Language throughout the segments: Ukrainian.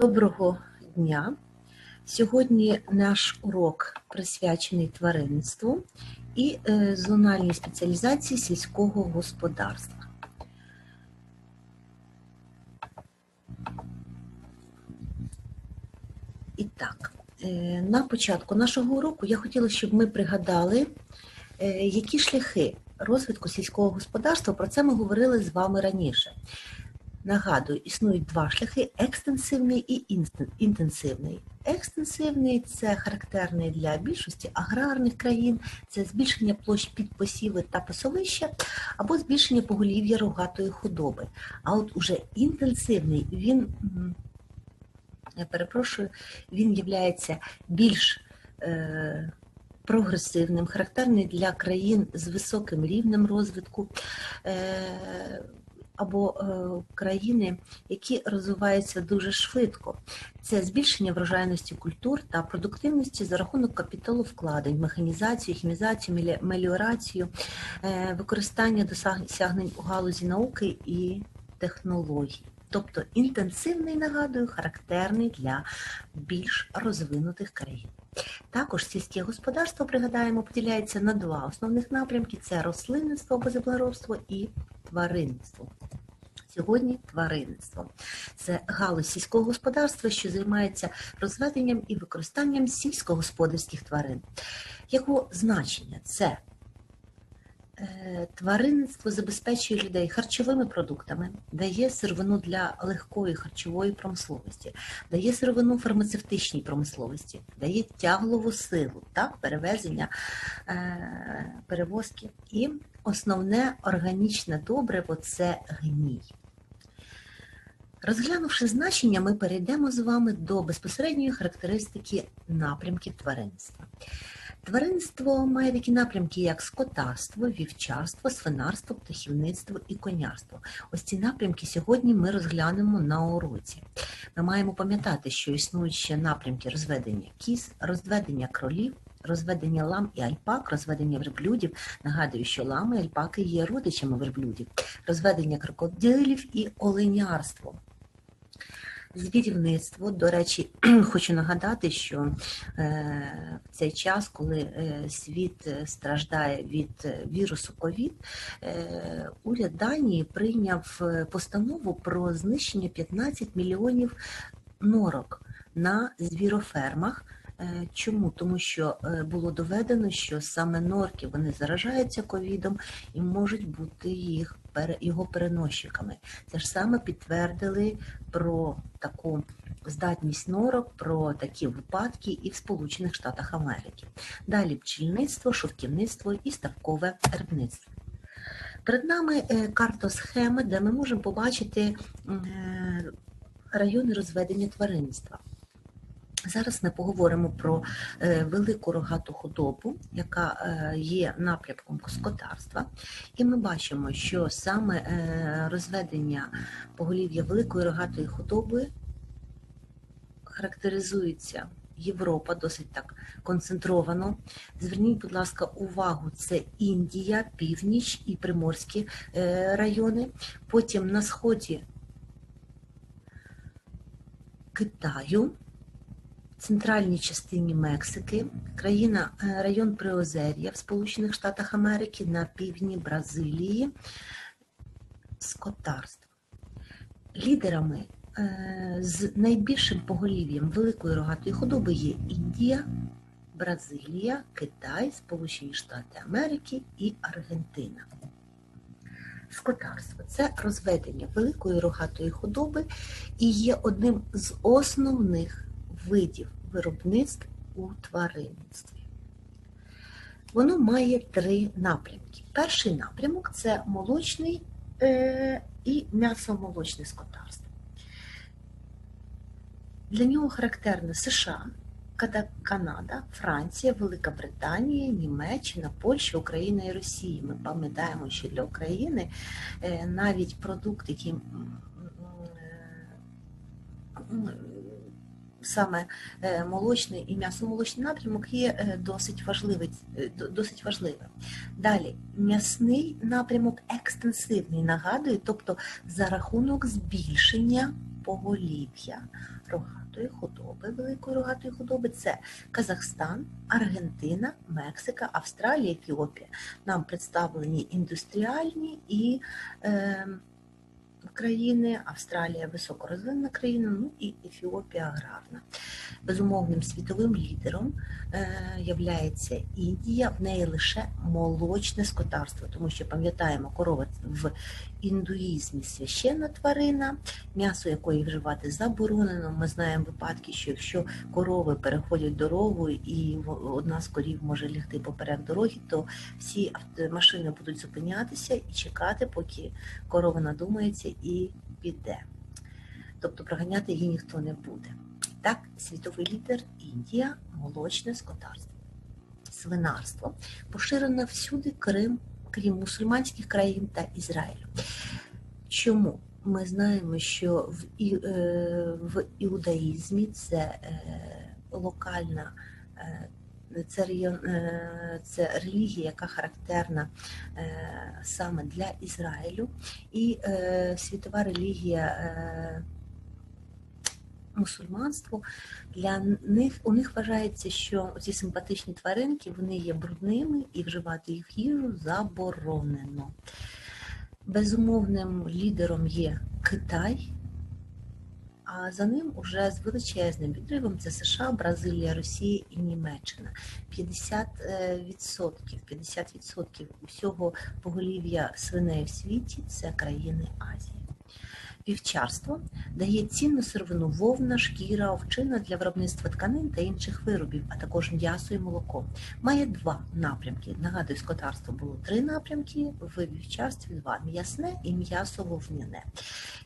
Доброго дня! Сьогодні наш урок присвячений тваринництву і е, зональній спеціалізації сільського господарства. І так, е, на початку нашого уроку я хотіла, щоб ми пригадали, е, які шляхи розвитку сільського господарства. Про це ми говорили з вами раніше. Нагадую, існують два шляхи: екстенсивний і інтенсивний. Екстенсивний це характерний для більшості аграрних країн, це збільшення площ під посіви та пасовища або збільшення поголів'я рогатої худоби. А от уже інтенсивний він, я перепрошую, він є більш е, прогресивним, характерний для країн з високим рівнем розвитку. Е, або е, країни, які розвиваються дуже швидко. Це збільшення врожайності культур та продуктивності за рахунок капіталовкладень, механізацію, хімізацію, меліорацію, е, використання досягнень у галузі науки і технологій. Тобто інтенсивний, нагадую, характерний для більш розвинутих країн. Також сільське господарство, пригадаємо, поділяється на два основних напрямки: це рослинництво або землеробство і тваринництво. Сьогодні тваринництво це галузь сільського господарства, що займається розведенням і використанням сільськогосподарських тварин. Його значення це тваринництво забезпечує людей харчовими продуктами, дає сировину для легкої харчової промисловості, дає сировину фармацевтичній промисловості, дає тяглову силу, так, перевезення, е, перевозки. І основне органічне добриво це гній. Розглянувши значення, ми перейдемо з вами до безпосередньої характеристики напрямків тваринництва. Тваринництво має такі напрямки, як скотарство, вівчарство, свинарство, птахівництво і конярство. Ось ці напрямки сьогодні ми розглянемо на уроці. Ми маємо пам'ятати, що існують ще напрямки розведення кіз, розведення кролів, розведення лам і альпак, розведення верблюдів. Нагадую, що лами і альпаки є родичами верблюдів, розведення крокодилів і оленярство. Звірівництво, до речі, хочу нагадати, що е, в цей час, коли е, світ е, страждає від вірусу ковід, уряд Данії прийняв постанову про знищення 15 мільйонів норок на звірофермах. Е, Чому? Тому що е, було доведено, що саме норки вони заражаються ковідом і можуть бути їх його переносчиками. Це ж саме підтвердили про таку здатність норок, про такі випадки і в Сполучених Штатах Америки. Далі пчільництво, шовківництво і ставкове рибництво. Перед нами е, картосхеми, де ми можемо побачити райони розведення тваринництва. Зараз ми поговоримо про е, велику рогату худобу, яка е, є напрямком скотарства. І ми бачимо, що саме е, розведення поголів'я великої рогатої худоби характеризується Європа досить так концентровано. Зверніть, будь ласка, увагу: це Індія, північ і приморські райони. Потім на сході Китаю центральній частині Мексики, країна е, район Приозер'я в Сполучених Штатах Америки, на півдні Бразилії, скотарство. Лідерами е, з найбільшим поголів'ям великої рогатої худоби є Індія, Бразилія, Китай, Сполучені Штати Америки і Аргентина. Скотарство це розведення великої рогатої худоби і є одним з основних видів виробництв у тваринництві. Воно має три напрямки. Перший напрямок це молочний е, і м'ясомолочне скотарство. Для нього характерно США, Канада, Франція, Велика Британія, Німеччина, Польща, Україна і Росія. Ми пам'ятаємо, що для України е, навіть продукт, який е, саме е, молочний і м'ясомолочний напрямок є е, досить важливий. е, досить важливим. Далі м'ясний напрямок екстенсивний, нагадую, тобто за рахунок збільшення поголів'я рогатої худоби, великої рогатої худоби це Казахстан, Аргентина, Мексика, Австралія, Ефіопія. Нам представлені індустріальні і е, країни, Австралія високорозвинена країна, ну і Ефіопія аграрна. Безумовним світовим лідером е, являється Індія, в неї лише молочне скотарство, тому що пам'ятаємо, корова в індуїзмі священна тварина, м'ясо якої вживати заборонено. Ми знаємо випадки, що якщо корови переходять дорогу і одна з корів може лягти поперек дороги, то всі машини будуть зупинятися і чекати, поки корова надумається і піде. Тобто проганяти її ніхто не буде. Так, світовий лідер Індія, молочне скотарство, свинарство поширено всюди, крім, крім мусульманських країн та Ізраїлю. Чому? Ми знаємо, що в, е, в іудаїзмі це е, локальна. Це, регіон, е, це релігія, яка характерна е, саме для Ізраїлю, і е, світова релігія мусульманство для них у них вважається, що ці симпатичні тваринки вони є брудними і вживати їх їжу заборонено. Безумовним лідером є Китай, а за ним уже з величезним відривом це США, Бразилія, Росія і Німеччина. 50%, е, відсотків, 50% усього поголів'я свиней в світі це країни Азії. Вівчарство дає цінну сировину вовна, шкіра, овчина для виробництва тканин та інших виробів, а також м'ясо і молоко. Має два напрямки. Нагадую, скотарство було три напрямки, в вівчарстві два м'ясне і м'ясо вовняне.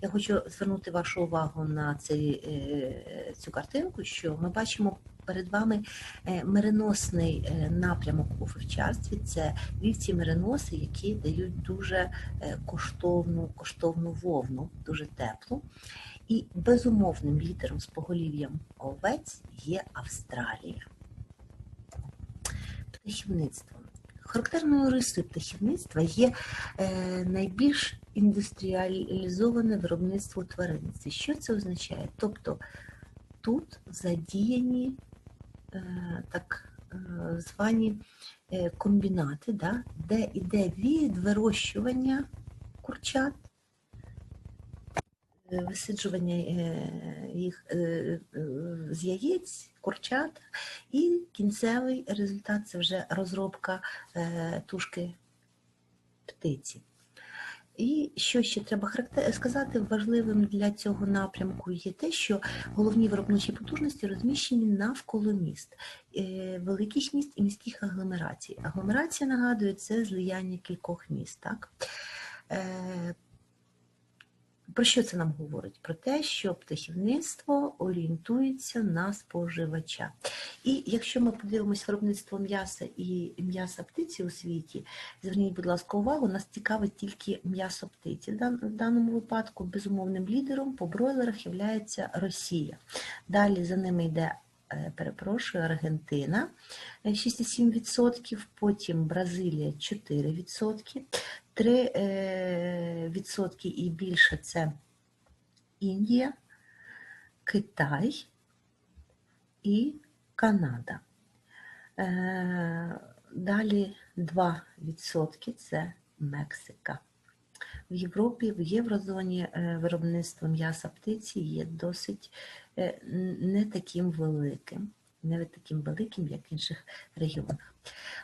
Я хочу звернути вашу увагу на цей, е, цю картинку, що ми бачимо перед вами е, мереносний е, напрямок у вівчарстві. Це вівці мереноси, які дають дуже е, коштовну, коштовну вовну, дуже теплу. І безумовним лідером з поголів'ям овець є Австралія. Птахівництво. Характерною рисою птахівництва є найбільш індустріалізоване виробництво тваринництва. Що це означає? Тобто тут задіяні так е, звані е, комбінати, да, де йде від вирощування курчат, е, висиджування е, їх е, е, з яєць, курчат, і кінцевий результат це вже розробка е, тушки птиці. І що ще треба сказати, важливим для цього напрямку є те, що головні виробничі потужності розміщені навколо міст, е, великих міст і міських агломерацій. Агломерація, нагадую, це злияння кількох міст. Так? Е, Про що це нам говорить? Про те, що птахівництво орієнтується на споживача. І якщо ми подивимося виробництво м'яса і м'яса птиці у світі, зверніть, будь ласка, увагу, нас цікавить тільки м'ясо птиці. В даному випадку безумовним лідером по бройлерах є Росія. Далі за ними йде. е, Перепрошую, Аргентина е, 6,7%, потім Бразилія 4%, 3% е, і більше це Індія, Китай і Канада. Е, Далі 2% це Мексика. В Європі, в єврозоні е, виробництво м'яса птиці є досить не таким великим, не таким великим, як в інших регіонах.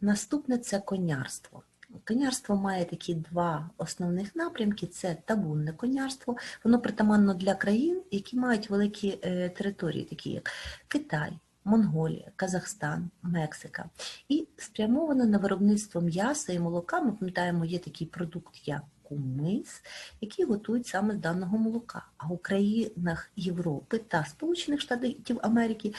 Наступне це конярство. Конярство має такі два основних напрямки: це табунне конярство. Воно притаманно для країн, які мають великі е, території, такі як Китай, Монголія, Казахстан, Мексика, і спрямовано на виробництво м'яса і молока. Ми пам'ятаємо, є такий продукт, як кумис, який готують саме з даного молока. А у країнах Європи та Сполучених Штатів Америки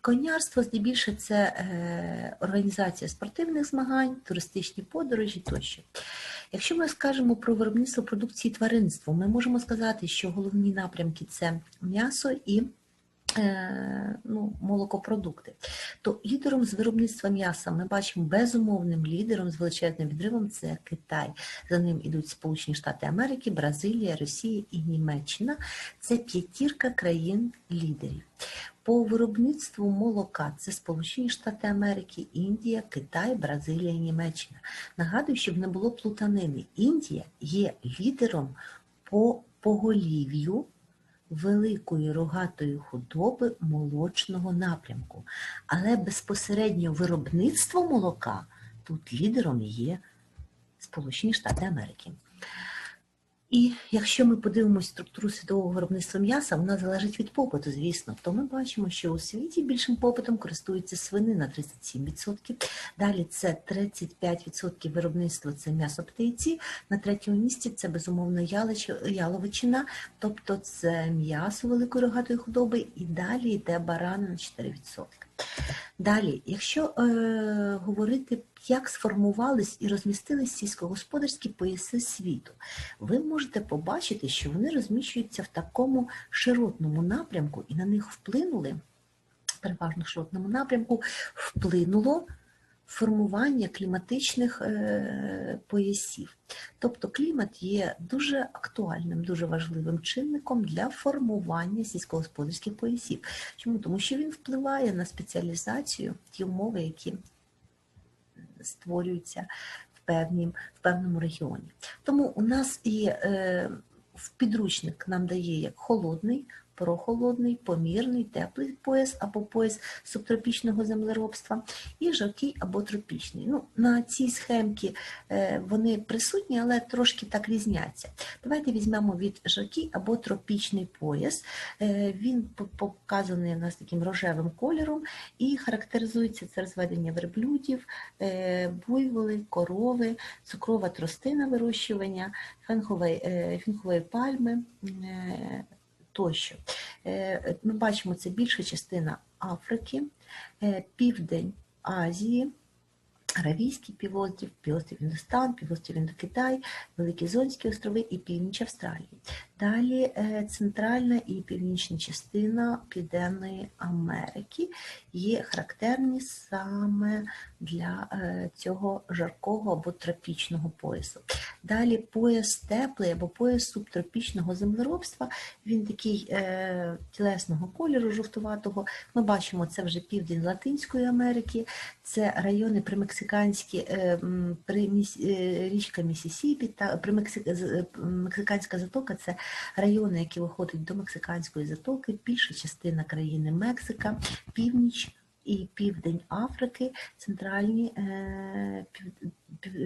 конярство здебільшого це е, організація спортивних змагань, туристичні подорожі тощо. Якщо ми скажемо про виробництво продукції тваринства, ми можемо сказати, що головні напрямки це м'ясо і ну, молокопродукти. То лідером з виробництва м'яса ми бачимо безумовним лідером з величезним відривом це Китай. За ним ідуть Сполучені Штати Америки, Бразилія, Росія і Німеччина. Це п'ятірка країн лідерів. По виробництву молока це Сполучені Штати Америки, Індія, Китай, Бразилія Німеччина. Нагадую, щоб не було плутанини. Індія є лідером по поголів'ю великої рогатої худоби молочного напрямку. Але безпосередньо виробництво молока тут лідером є Сполучені Штати Америки. І якщо ми подивимося структуру світового виробництва м'яса, вона залежить від попиту, звісно, то ми бачимо, що у світі більшим попитом користується свинина 37%, далі це 35% виробництва це м'ясо птиці, на третьому місці це безумовно яловичина, тобто це м'ясо великої рогатої худоби, і далі йде барани на 4%. Далі, якщо е, говорити, як сформувались і розмістились сільськогосподарські пояси світу, ви можете побачити, що вони розміщуються в такому широтному напрямку, і на них вплинули, переважно в широтному напрямку, вплинуло формування кліматичних е, поясів. Тобто клімат є дуже актуальним, дуже важливим чинником для формування сільськогосподарських поясів. Чому? Тому що він впливає на спеціалізацію, ті умови, які створюються в, певні, в певному регіоні. Тому у нас і е, підручник нам дає як холодний, прохолодний, помірний, теплий пояс або пояс субтропічного землеробства і жаркий або тропічний. Ну, на цій схемці е, вони присутні, але трошки так різняться. Давайте візьмемо від жаркий або тропічний пояс. Е, Він показаний у нас таким рожевим кольором і характеризується це розведення верблюдів, е, буйволи, корови, цукрова тростина вирощування, фінхової пальми тощо. Е, Ми бачимо, це більша частина Африки, е, південь Азії, Аравійський півострів, півострів Індостан, півострів Індокитай, Великі Зонські острови і північ Австралії. Далі е, центральна і північна частина Південної Америки є характерні саме для е, цього жаркого або тропічного поясу. Далі пояс теплий або пояс субтропічного землеробства. Він такий е, тілесного кольору, жовтуватого. Ми бачимо, це вже південь Латинської Америки, це райони примексиканські, е, при е, річка Місісіпі та з- е, Мексиканська затока це райони, які виходять до Мексиканської затоки, більша частина країни Мексика, північ і південь Африки, центральні пів, пів,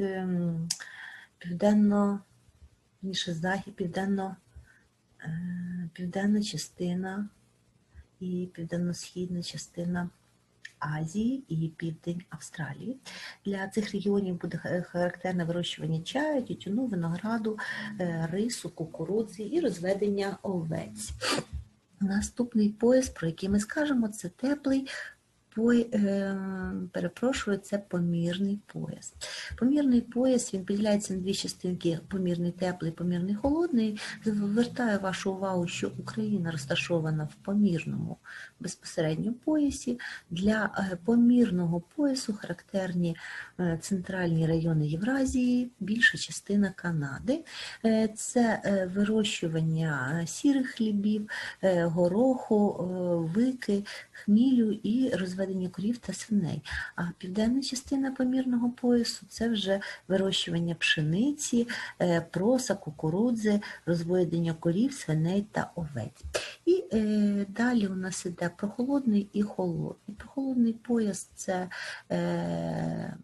південно, захід, південно, південна частина і південно-східна частина Азії і південь Австралії. Для цих регіонів буде характерне вирощування чаю, тютюну, винограду, е, рису, кукурудзи і розведення овець. Наступний пояс, про який ми скажемо, це теплий. Пой, е, перепрошую, це помірний пояс. Помірний пояс він поділяється на дві частинки: помірний теплий, помірний холодний. Звертаю вашу увагу, що Україна розташована в помірному безпосередньо поясі. Для е, помірного поясу характерні е, центральні райони Євразії, більша частина Канади. Е, Це вирощування сірих хлібів, гороху, вики, хмілю і розведення корів та свиней. А південна частина помірного поясу це вже вирощування пшениці, е, проса, кукурудзи, розведення корів, свиней та овець. І е, далі у нас іде прохолодний і холодний. Прохолодний пояс це е,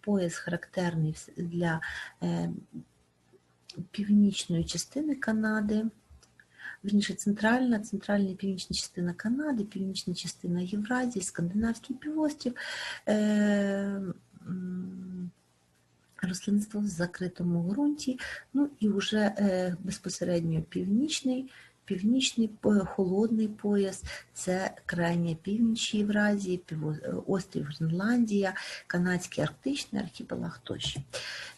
пояс характерний для е, північної частини Канади. Вірніше, центральна, центральна і північна частина Канади, північна частина Євразії, Скандинавський півострів, е, рослинство в закритому ґрунті, ну і вже е, безпосередньо північний Північний холодний пояс це крайня північ Євразії, острів Гренландія, канадський арктичний архіпелаг тощо.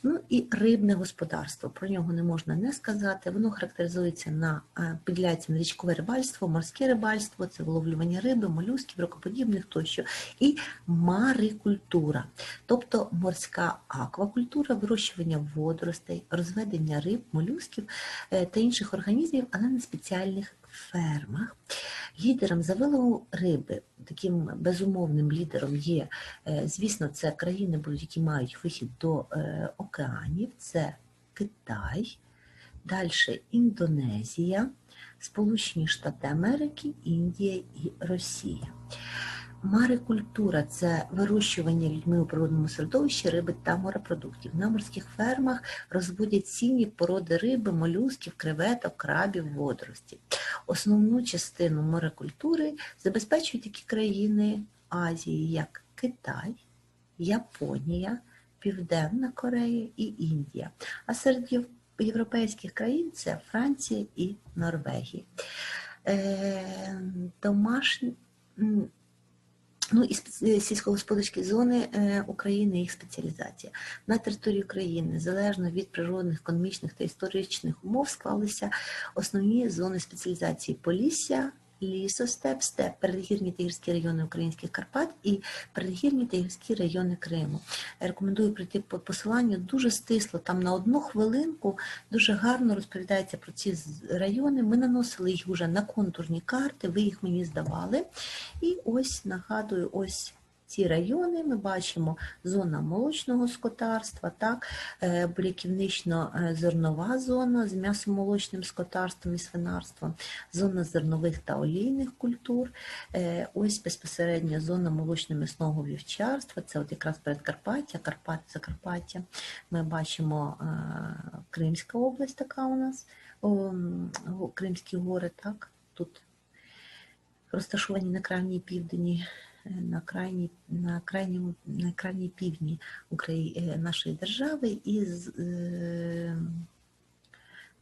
Ну і рибне господарство. Про нього не можна не сказати. Воно характеризується на е, на річкове рибальство, морське рибальство, це виловлювання риби, молюсків, ракоподібних тощо, і марикультура, тобто морська аквакультура, вирощування водоростей, розведення риб, молюсків е, та інших організмів, але на спеціальних фермах. Лідером за вилову риби, таким безумовним лідером є, е, звісно, це країни, які мають вихід до е, океанів, це Китай, далі Індонезія, Сполучені Штати Америки, Індія і Росія. Марикультура це вирощування людьми у природному середовищі риби та морепродуктів. На морських фермах розводять цінні породи риби, молюсків, креветок, крабів, водорості. Основну частину морекультури забезпечують такі країни Азії, як Китай, Японія, Південна Корея і Індія. А серед європейських країн це Франція і Норвегія. Е, домашні, Ну і спец- сільськогосподарські зони е, України, їх спеціалізація. На території України, залежно від природних, економічних та історичних умов, склалися основні зони спеціалізації Полісся, лісостеп, степ, передгірні та гірські райони українських Карпат і передгірні та гірські райони Криму. Рекомендую прийти по посиланню дуже стисло, там на одну хвилинку дуже гарно розповідається про ці райони. Ми наносили їх вже на контурні карти, ви їх мені здавали. І ось нагадую, ось ці райони. Ми бачимо зона молочного скотарства, так, е, буряківнично-зернова зона з м'ясомолочним скотарством і свинарством, зона зернових та олійних культур, е, ось безпосередньо зона молочно-м'ясного вівчарства, це от якраз Передкарпаття, Карпати, Закарпаття. Ми бачимо е, Кримська область така у нас, Кримські гори, так, тут розташовані на крайній південні, е, на крайній, на крайньому, на крайній півдні Украї... е, нашої держави і з, е,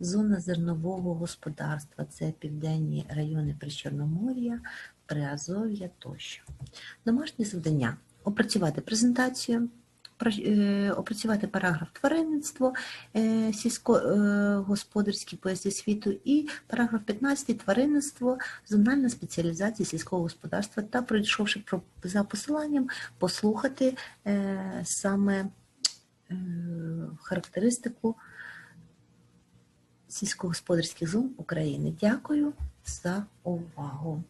зона зернового господарства. Це південні райони Причорномор'я, Приазов'я тощо. Домашнє завдання опрацювати презентацію. Е, Опрацювати параграф тваринництво, е, сільськогосподарські пояси світу і параграф 15 тваринництво, зональна спеціалізація сільського господарства та пройшовши за посиланням, послухати е, саме е, характеристику сільськогосподарських зон України. Дякую за увагу.